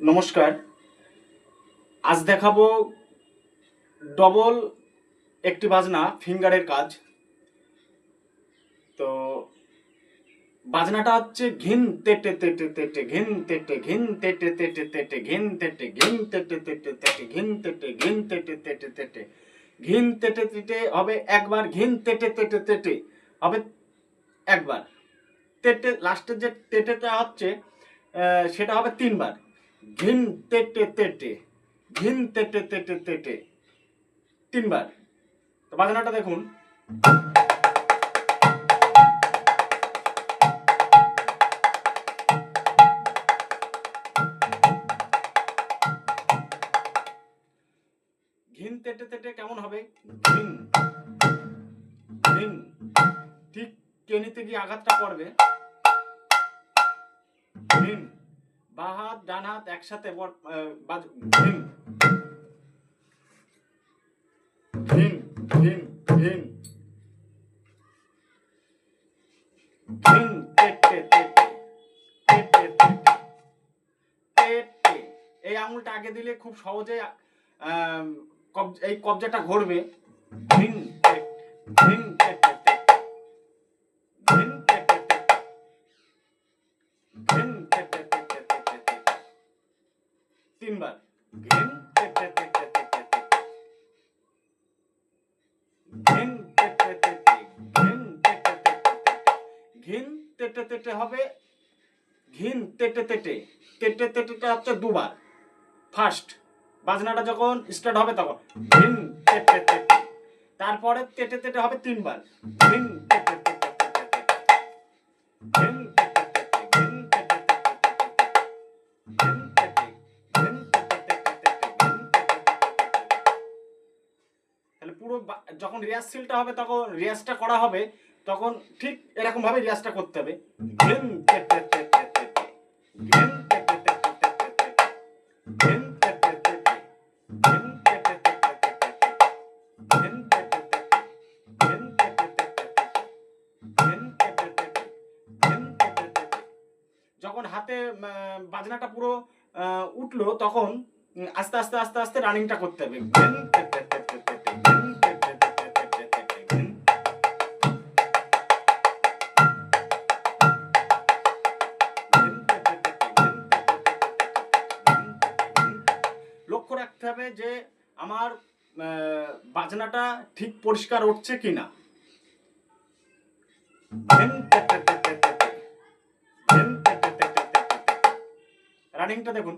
নমস্কার আজ দেখাবো ডবল একটি বাজনা ফিঙ্গারের কাজ তো বাজনাটা হচ্ছে ঘিন তেটে তেটে তেটে ঘিন তেটে ঘিন তেটে তেটে তেটে ঘিন তেটে ঘিন তেটে তেটে তেটে ঘিন তেটে ঘিন তেটে তেটে তেটে ঘিন তেটে তেটে হবে একবার ঘিন তেটে তেটে তেটে হবে একবার তেটে লাস্টের যে তেটেটা হচ্ছে সেটা হবে তিনবার ঘিন তেটে তেটে ঘিন তেটে তেটে তেটে তিনবার। তো বাজনাটা দেখুন। ঘিন তেটে তেটে কেমন হবে? ঘিন। ঘিন। ঠিক টেনিতে গিয়ে আঘাতটা পড়বে। ঘিন। বা হাত ডান হাত একসাথে এই আঙুলটা আগে দিলে খুব সহজে এই কবজাটা ঘুরবে। ঘিন তেট তিনবার ঘিন ঘিন ঘিন ঘিন তেটে তেটে হবে ঘিন তেটে তেটে তেটে তেটেটা হচ্ছে দুবার ফার্স্ট বাজনাটা যখন স্টার্ট হবে তখন ঘিন তেটে তেটে তারপরে তেটে তেটে হবে তিনবার ঘিন তেটে তেটে ঘিন যখন রিহার্সেলটা হবে, তখন রিয়াজটা করা হবে, তখন ঠিক এরকম ভাবে রিয়াজটা করতে হবে। যখন হাতে বাজনাটা পুরো উঠল, তখন আস্তে আস্তে আস্তে আস্তে রানিংটা করতে হবে। রাখতে হবে যে আমার বাজনাটা ঠিক পরিষ্কার উঠছে কিনা রানিংটা দেখুন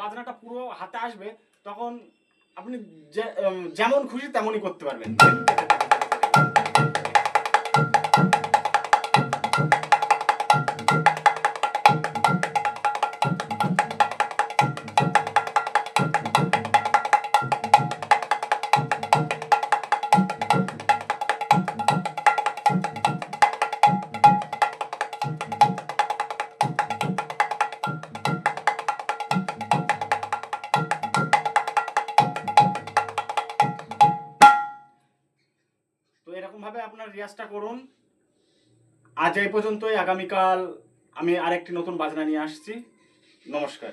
বাজনাটা পুরো হাতে আসবে তখন আপনি যেমন খুশি তেমনই করতে পারবেন ভাবে আপনার রিয়াজটা করুন। আজ এই পর্যন্তই। আগামীকাল আমি আরেকটি নতুন বাজনা নিয়ে আসছি। নমস্কার।